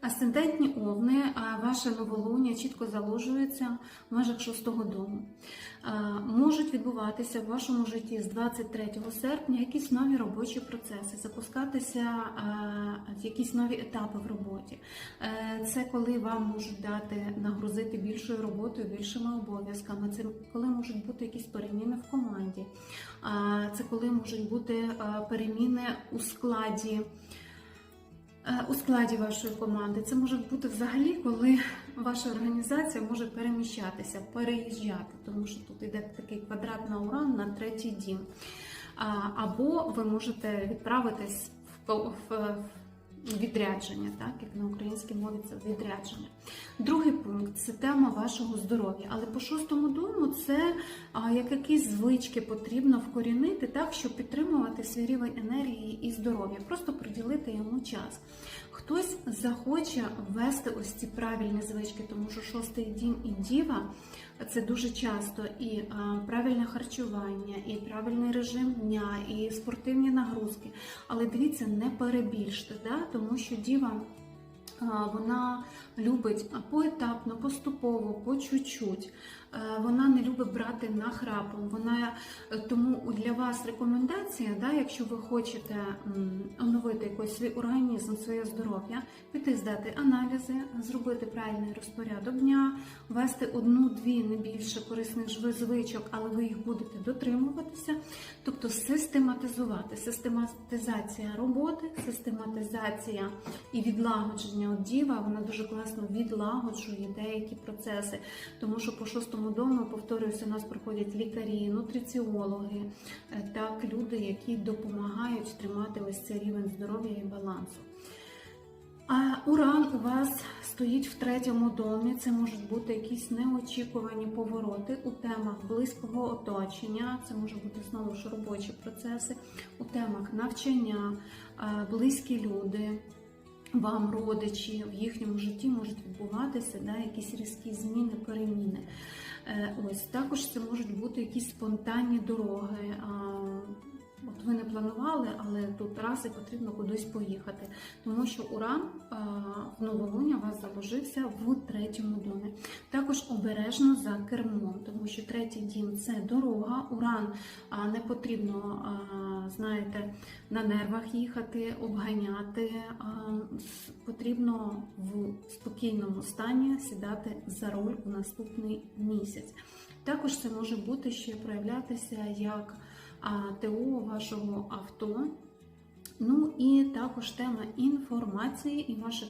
Асцендентні овни, а ваше новолуння чітко заложується в межах шостого дому. Можуть відбуватися в вашому житті з 23 серпня якісь нові робочі процеси, запускатися якісь нові етапи в роботі. Е, Це коли вам можуть дати нагрузити більшою роботою, більшими обов'язками. Це коли можуть бути якісь переміни в команді. Це коли можуть бути переміни у складі. Е, у складі вашої команди. Це може бути взагалі, коли ваша організація може переміщатися, переїжджати, тому що тут йде такий квадрат на уран на третій дім. Або ви можете відправитись в, відрядження, так як на українській мові це відрядження. Другий пункт це тема вашого здоров'я. Але по шостому дому це як якісь звички потрібно вкорінити так, щоб підтримувати свій рівень енергії і здоров'я, просто приділити йому час. Хтось захоче ввести ось ці правильні звички, тому що шостий дім і діва це дуже часто і правильне харчування, і правильний режим дня, і спортивні нагрузки. Але дивіться, не перебільште, да? Тому що діва. Вона любить поетапно, поступово, по чуть-чуть. Е, Вона не любить брати нахрапом. Вона е, тому для вас рекомендація, да, якщо ви хочете оновити якийсь свій організм, своє здоров'я, піти здати аналізи, зробити правильний розпорядок дня, ввести одну-дві не більше корисних звичок, але ви їх будете дотримуватися. Тобто систематизувати. Систематизація роботи, систематизація і відлагодження от діва, вона дуже класно відлагоджує деякі процеси, тому що по шостому дому, повторююся, у нас приходять лікарі, нутриціологи, е, так, люди, які допомагають тримати ось цей рівень здоров'я і балансу. А уран у вас стоїть в третьому домі. Це можуть бути якісь неочікувані повороти у темах близького оточення. Це може бути знову ж робочі процеси, у темах навчання, е, близькі люди. Вам родичі в їхньому житті можуть відбуватися да, якісь різкі зміни, переміни. Е, Ось також це можуть бути якісь спонтанні дороги. От ви не планували, але тут раз і потрібно кудись поїхати, тому що уран а, в новолуння вас заложився в третьому домі. Також обережно за кермом, тому що третій дім це дорога. Уран не потрібно, а, знаєте, на нервах їхати, обганяти. А, потрібно в спокійному стані сідати за руль у наступний місяць. Також це може бути ще проявлятися як ТО вашого авто. Ну і також тема інформації і ваших